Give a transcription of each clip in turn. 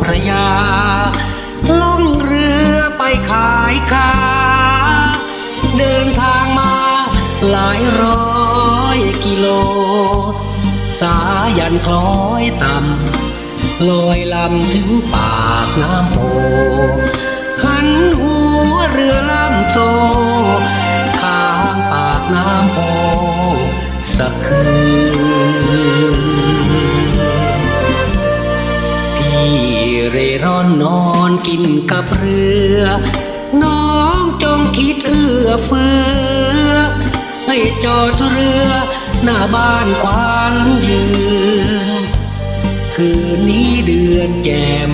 พระยา ล่องเรือไปขายคาเดินทางมาหลายร้อยกิโล สายันคล้อยต่ำลอยลำถึงปากน้ำโพหันหัวเรือลำโซข้างปากน้ำโพสักคืน เร่ร่อนนอนกินกับเรือ น้องจงคิดเอื้อเฟื้อ ให้จอดเรือหน้าบ้านควานยืน คืนนี้เดือนแจม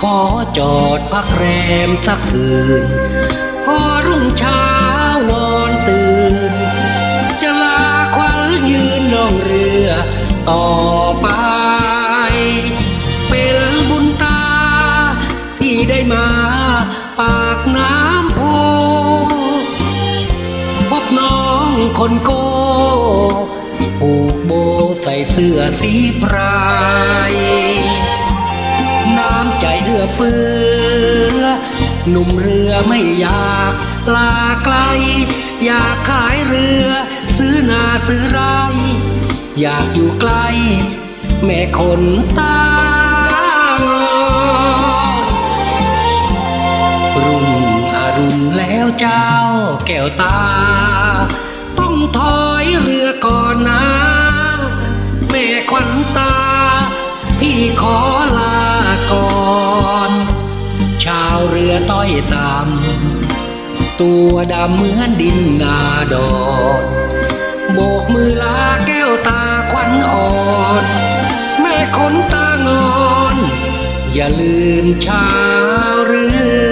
ขอจอดพักแรมสักคืน พอรุ่งเช้านอนตื่น จะลาควันยืนลองเรือต่อ ได้มา ปากน้ำโพพบน้องคนโกผูกโบใส่เสื้อสีพราย น้ำใจเอื้อเฟื้อหนุ่มเรือไม่อยากลาไกล อยากขายเรือ ซื้อนาซื้อไรอยากอยู่ใกล้ แม่คนตา อรุณแล้วเจ้าแก้วตา ต้องถอยเรือก่อนนะ แม่ขวัญตา พี่ขอลาก่อนชาวเรือต้อยต่ำตัวดำเหมือนดินนาดอนโบกมือลาแก้วตาควันอ่อนแม่คนตางอน อย่าลืมชาวเรือ